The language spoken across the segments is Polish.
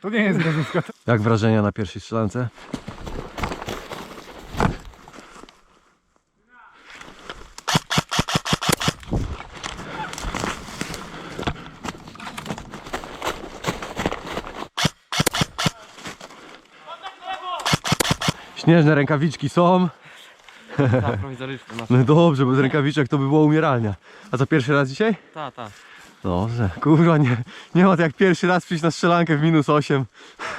To nie jest gazówka. Jak wrażenia na pierwszej strzelance? Śnieżne rękawiczki są. Tak. No dobrze, bez rękawiczek to by było umieralnia. A co pierwszy raz dzisiaj? Tak, tak. Dobrze, kurwa, nie, nie ma to jak pierwszy raz przyjść na strzelankę w minus 8.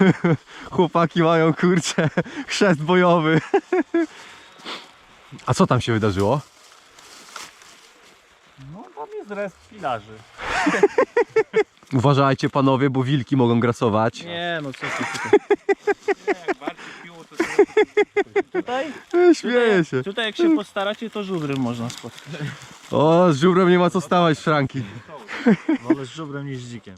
Chłopaki mają, kurczę, chrzest bojowy. A co tam się wydarzyło? No tam jest rest pilarzy. Uważajcie panowie, bo wilki mogą grasować. Nie no co ty tutaj. Tutaj, Śmieję się. tutaj jak się postaracie to żubry można spotkać. O, z żubrem nie ma co stawać, Franki. Wolę z żubrem niż z dzikiem.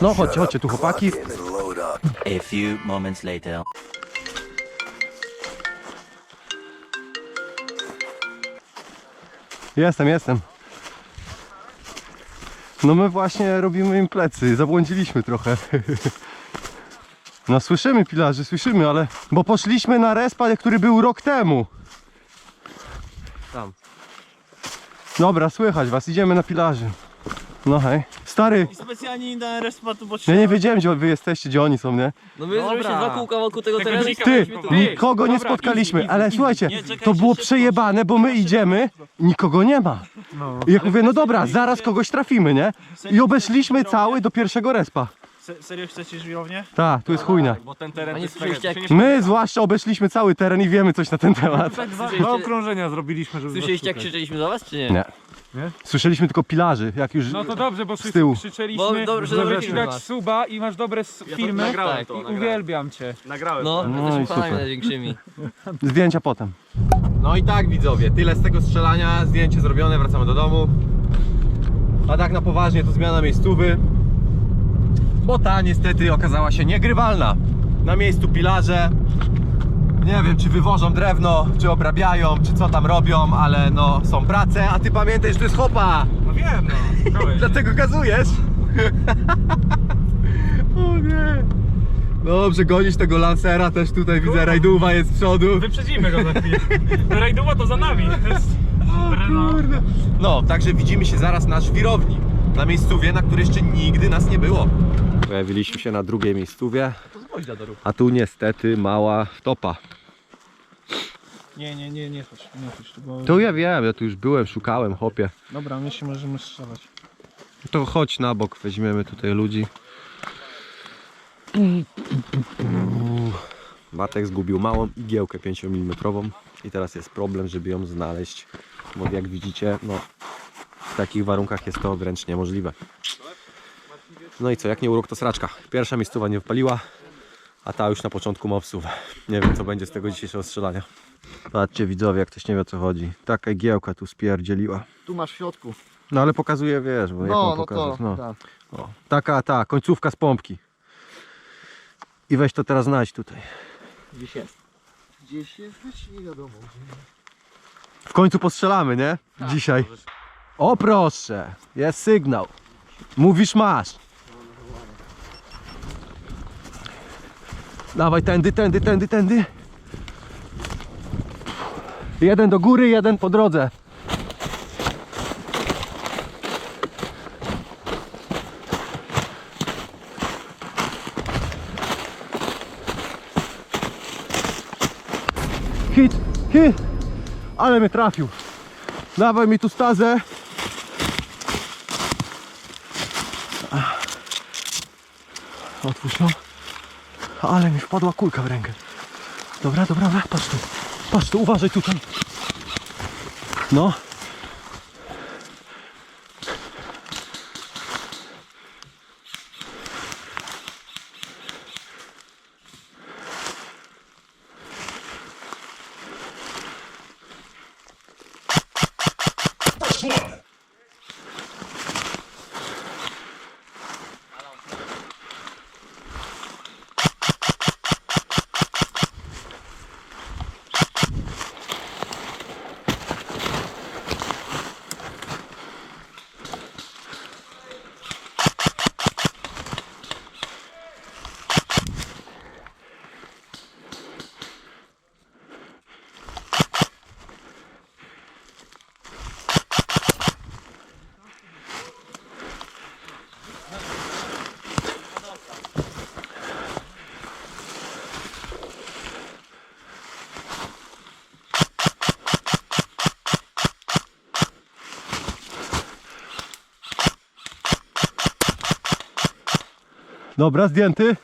No chodźcie, chodźcie tu chłopaki. A few moments later. Jestem, jestem. No my właśnie robimy im plecy, zabłądziliśmy trochę. No słyszymy pilarzy, słyszymy, ale... Bo poszliśmy na respa, który był rok temu. Tam. Dobra, słychać was, idziemy na pilarzy. No hej. Stary, I specjalnie nie dałem respatu, bo ja nie wiedziałem gdzie wy jesteście, gdzie oni są, nie? No my zrobiliśmy dwa kółka wokół tego terenu i Ty, tu. nikogo nie spotkaliśmy, easy, ale easy, słuchajcie, nie, czekajcie, to było szybko. przejebane, bo my idziemy, nikogo nie ma. No. I jak mówię, no dobra, zaraz kogoś trafimy, nie? I obeszliśmy cały do pierwszego respa. Se, serio chcecie żwirownię? Tak, tu jest chujnia. Bo ten teren jest słyszeliście jak, My zwłaszcza obeszliśmy cały teren i wiemy coś na ten temat. Tak dwa, Słyszeliście- dwa okrążenia zrobiliśmy, żeby słyszeliście jak krzyczeliśmy do was, czy nie? Nie. Nie? Słyszeliśmy tylko pilarzy, jak już... No to dobrze, bo Z tyłu. Bo krzyczeliśmy, dobrze, że dobrze ci filmy dać masz. suba i masz dobre s- filmy nagrałem Tak. to, i nagrałem. uwielbiam cię. Nagrałem No, to. No jesteśmy i fanami super. największymi. Zdjęcia potem. No i tak widzowie, tyle z tego strzelania, zdjęcie zrobione, wracamy do domu. A tak na poważnie to zmiana miejscówy. Bo ta niestety okazała się niegrywalna. Na miejscu pilarze. Nie wiem, czy wywożą drewno, czy obrabiają, czy co tam robią, ale no są prace, a ty pamiętaj, że to jest chopa! No wiem, no. Kołeś. Dlatego gazujesz? o nie! Dobrze, gonisz tego lancera, też tutaj widzę, rajduwa jest z przodu. Wyprzedzimy go za chwilę. Rajduwa to za nami. To jest... Renault. Kurde. No, także widzimy się zaraz na żwirowni. Na miejscówie, na której jeszcze nigdy nas nie było. Pojawiliśmy się na drugiej miejscówie, a tu niestety mała topa. Nie, nie, nie, nie chodź, nie chodź. Bo... To ja wiem, ja tu już byłem, szukałem, hopie. Dobra, my się możemy strzelać. To chodź na bok, weźmiemy tutaj ludzi. Bartek zgubił małą igiełkę 5 mm i teraz jest problem, żeby ją znaleźć, bo jak widzicie, no w takich warunkach jest to wręcz niemożliwe. No i co, jak nie urok to sraczka. Pierwsza miejscowa nie wypaliła, a ta już na początku ma obsuwę. Nie wiem co będzie z tego dzisiejszego strzelania. Patrzcie widzowie, jak ktoś nie wie o co chodzi. Taka igiełka tu spierdzieliła. Tu masz w środku. No ale pokazuję, wiesz, bo jak No, mam no pokazać, to. no. Tak. O, taka ta, końcówka z pompki. I weź to teraz znajdź tutaj. Gdzieś jest. Gdzieś jest, gdzieś nie wiadomo. W końcu postrzelamy, nie? Dzisiaj. O proszę, jest sygnał. Mówisz masz. Dawaj tędy, tędy, tędy, tędy. Jeden do góry, jeden po drodze. Hit, hit. Ale mnie trafił. Dawaj mi tu stazę. Otwórz ją. Ale mi wpadła kulka w rękę. Dobra, dobra, dobra, patrz tu. Patrz tu, uważaj tutaj. No. Dobra, zdjęty.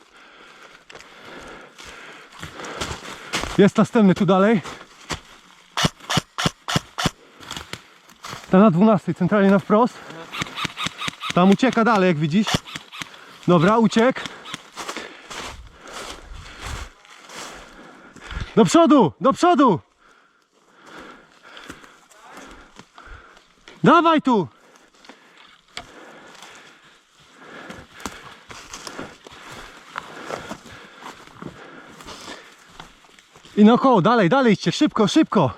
Jest następny tu dalej. Ten na 12, centralnie na wprost. Tam ucieka dalej, jak widzisz. Dobra, uciekł. Do przodu, do przodu. Dawaj tu. I naokoło, dalej, dalej idźcie, szybko, szybko.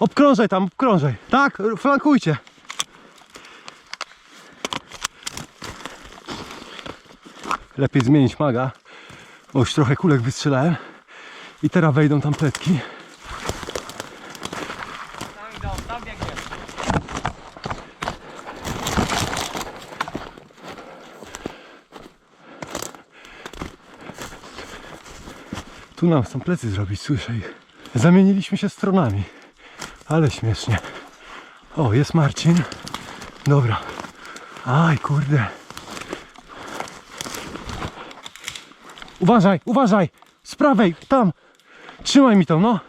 Obkrążaj tam, obkrążaj. Tak, flankujcie. Lepiej zmienić maga. O, już trochę kulek wystrzelałem. I teraz wejdą tam pletki. Tu nam chcą plecy zrobić, słyszę ich. Zamieniliśmy się stronami. Ale śmiesznie. O, jest Marcin. Dobra. Aj, kurde. Uważaj, uważaj! Z prawej, tam! Trzymaj mi to, no!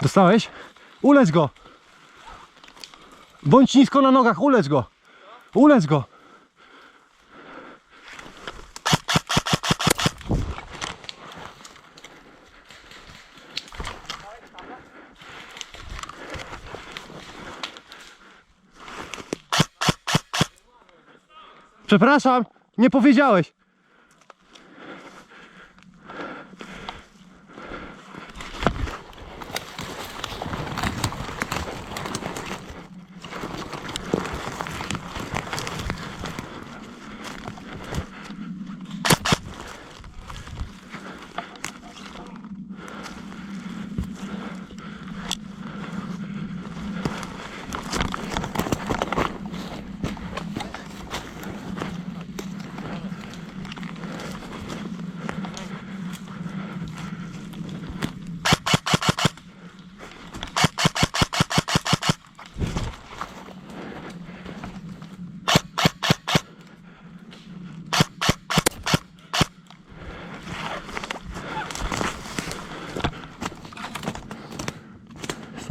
Dostałeś? Ulec go! Bądź nisko na nogach, ulec go! Ulec go! Przepraszam, nie powiedziałeś.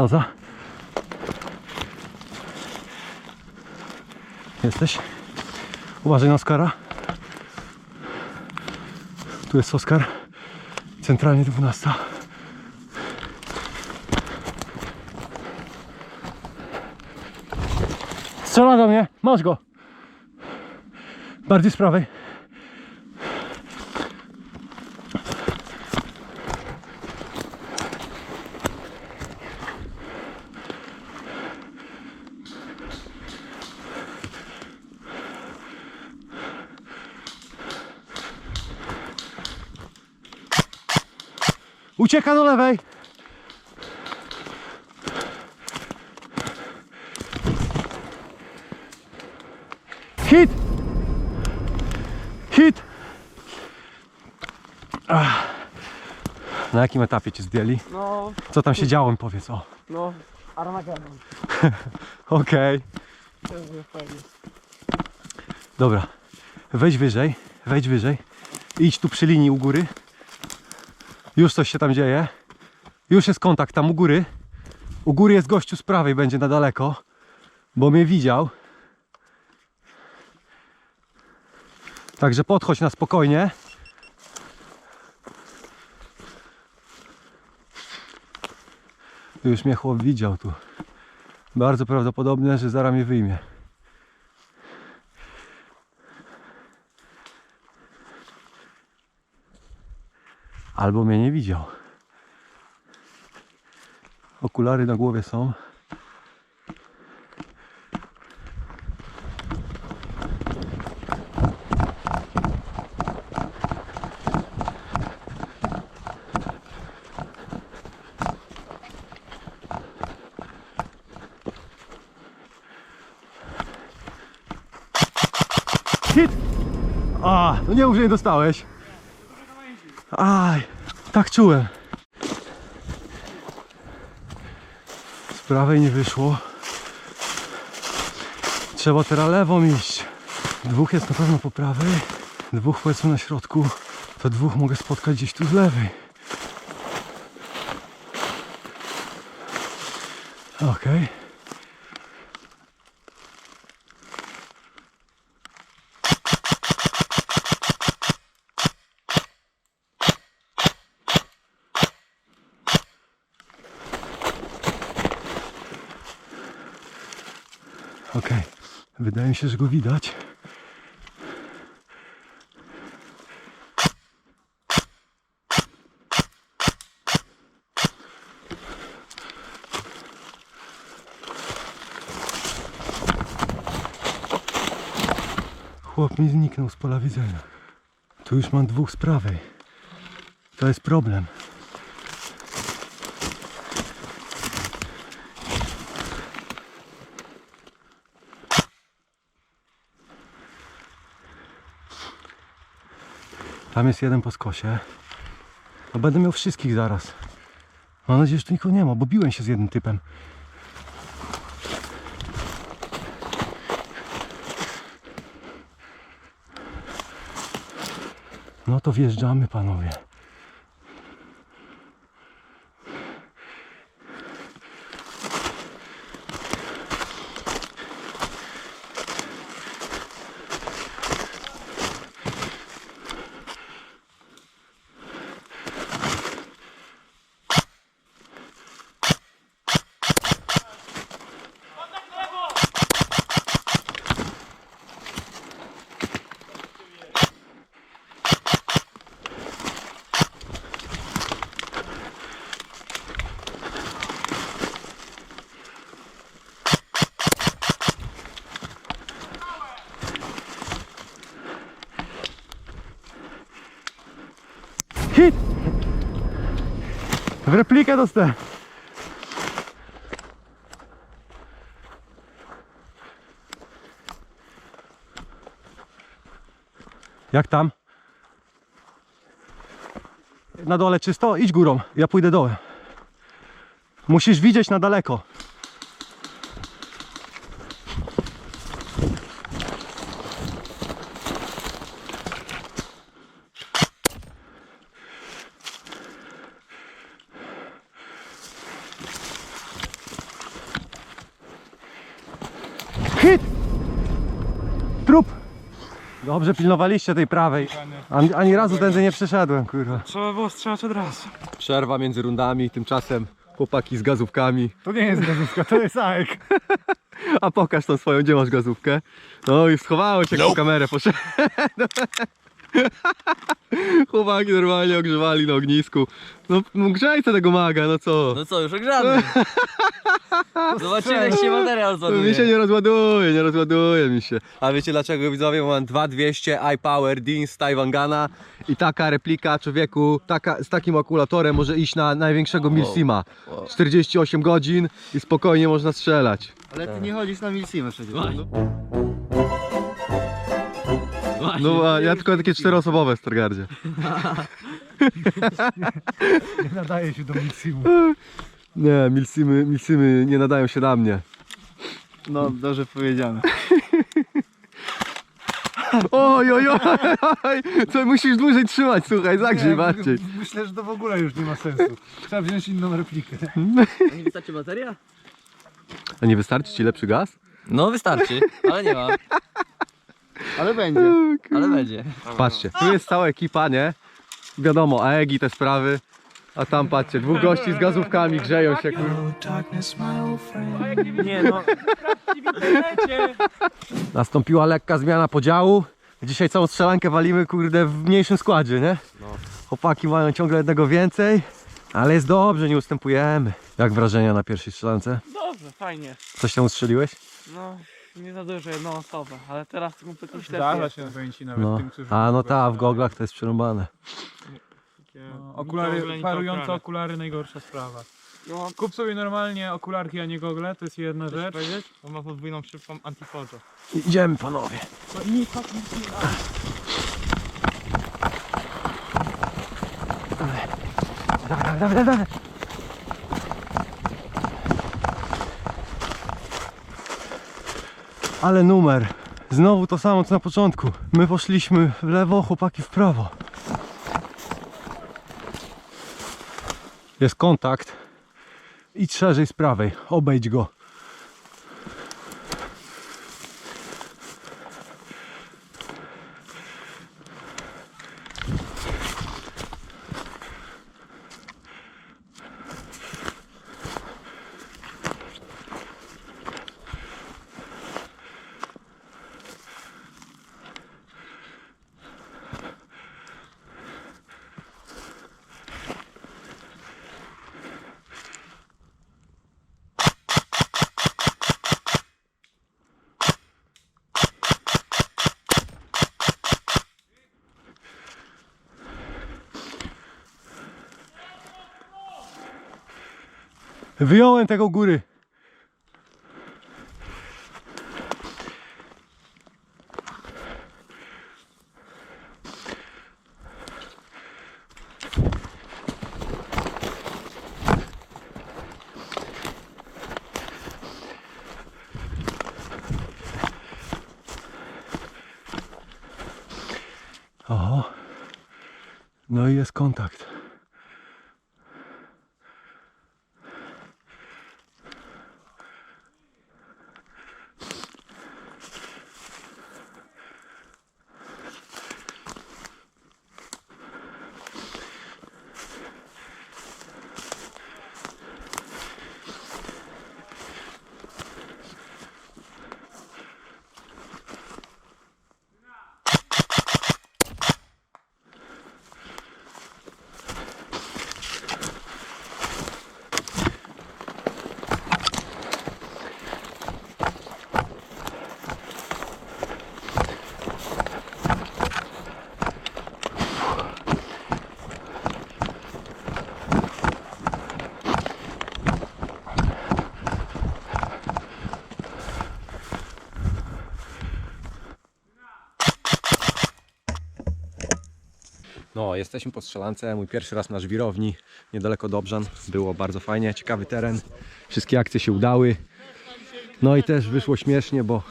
Staza. Jesteś? Uważaj na Oskara. Tu jest Oskar. Centralnie 12. Strzela do mnie. Masz go. Bardziej z prawej. Ucieka do lewej. Hit! Hit! Ach. Na jakim etapie cię zdjęli? No, Co tam się działo, mi powiedz. O, no, Armageddon. okej. Dobra. Wejdź wyżej, wejdź wyżej. Idź tu przy linii u góry. Już coś się tam dzieje. Już jest kontakt tam u góry. U góry jest gościu z prawej, będzie na daleko, bo mnie widział. Także podchodź na spokojnie. Już mnie chłop widział tu. Bardzo prawdopodobne, że zaraz mnie wyjmie. Albo mnie nie widział. Okulary na głowie są. Hit! A, no nie mów, że nie dostałeś. Tak czułem. Z prawej nie wyszło. Trzeba teraz lewą iść. Dwóch jest na pewno po prawej. Dwóch powiedzmy na środku. To dwóch mogę spotkać gdzieś tu z lewej. Okej. Okej. Wydaje mi się, że go widać. Chłop mi zniknął z pola widzenia. Tu już mam dwóch z prawej. To jest problem. Tam jest jeden po skosie. No będę miał wszystkich zaraz. Mam nadzieję, że tu nikogo nie ma, bo biłem się z jednym typem. No to wjeżdżamy panowie. W replikę dostałem. Jak tam? Na dole czysto? Idź górą, ja pójdę dołem. Musisz widzieć na daleko. Hit! Trup! Dobrze pilnowaliście tej prawej. Ani, ani razu tędy nie przeszedłem, kurwa. Trzeba było strzelać od razu. Przerwa między rundami, tymczasem chłopaki z gazówkami. To nie jest gazówka, to jest AEK. A pokaż tą swoją, gdzie masz gazówkę. No i schowało się jak po kamerę poszedł. Chłopaki normalnie ogrzewali na ognisku. No, no tego maga, no co? No co, już ogrzany. Zobaczymy jak się materiał mi się nie rozładuje, nie rozładuje mi się. A wiecie dlaczego widzowie? Mam 2200 iPower Dean z Taiwangana i taka replika człowieku taka, z takim akumulatorem może iść na największego Milsima. 48 godzin i spokojnie można strzelać. Ale ty nie chodzisz na Milsimę przecież. No a ja tylko takie czteroosobowe w Stargardzie. Nie nadaje się do Miximu. Nie, Milsimy, Milsimy nie nadają się na mnie. No, dobrze powiedziane. Oj, oj, oj, co musisz dłużej trzymać, słuchaj, zagrzyj bardziej. Myślę, że to w ogóle już nie ma sensu. Trzeba wziąć inną replikę. Nie wystarczy bateria? A nie wystarczy ci lepszy gaz? No wystarczy, ale nie ma. Ale będzie. Ale będzie. Patrzcie, tu jest cała ekipa, nie? Wiadomo, AEGI te sprawy. A tam patrzcie, dwóch gości z gazówkami grzeją się. Nie no. W internecie. Nastąpiła lekka zmiana podziału. Dzisiaj całą strzelankę walimy, kurde, w mniejszym składzie, nie? Chłopaki mają ciągle jednego więcej, ale jest dobrze, nie ustępujemy. Jak wrażenia na pierwszej strzelance? Dobrze, fajnie. Coś tam ustrzeliłeś? No, nie za dużo, jedną osobę, ale teraz kompletnie Zdarza ślepy się pojęci nawet No. tym, którzy... A no ta, w goglach to jest przerąbane. No, okulary, parujące okulary najgorsza sprawa. No, Kup sobie normalnie okularki, a nie gogle, to jest jedna rzecz. bo ma podwójną szybką antifoto. Idziemy panowie. Dawaj, dawaj, dawaj, dawaj. Ale numer. Znowu to samo co na początku. My poszliśmy w lewo, chłopaki w prawo. Jest kontakt. Idź szerzej z prawej. Obejdź go. Wyjąłem tego góry. Oho. No i jest kontakt. No, jesteśmy po strzelance, mój pierwszy raz na żwirowni, niedaleko Dobrzan. Było bardzo fajnie, ciekawy teren. Wszystkie akcje się udały. No i też wyszło śmiesznie, bo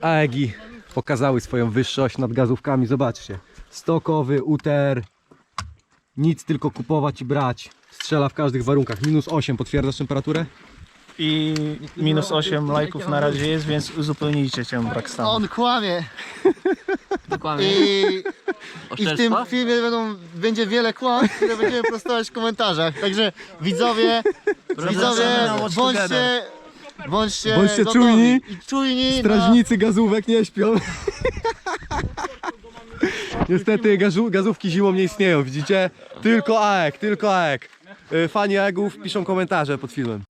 AEGI pokazały swoją wyższość nad gazówkami. Zobaczcie, stokowy, UTR, nic tylko kupować i brać. Strzela w każdych warunkach. Minus 8, potwierdzasz temperaturę? I minus 8 lajków na razie jest, więc uzupełnijcie cię brak stanu. On kłamie. Dokładnie. I, I w tym filmie będą, będzie wiele kłam, które będziemy prostować w komentarzach. Także widzowie, widzowie, bądźcie, bądźcie, Bądźcie gotowi czujni. I czujni na, Strażnicy gazówek nie śpią. Niestety gazu, gazówki zimą nie istnieją, widzicie? Tylko AEK, tylko AEK. Y, Fani AEGów piszą komentarze pod filmem.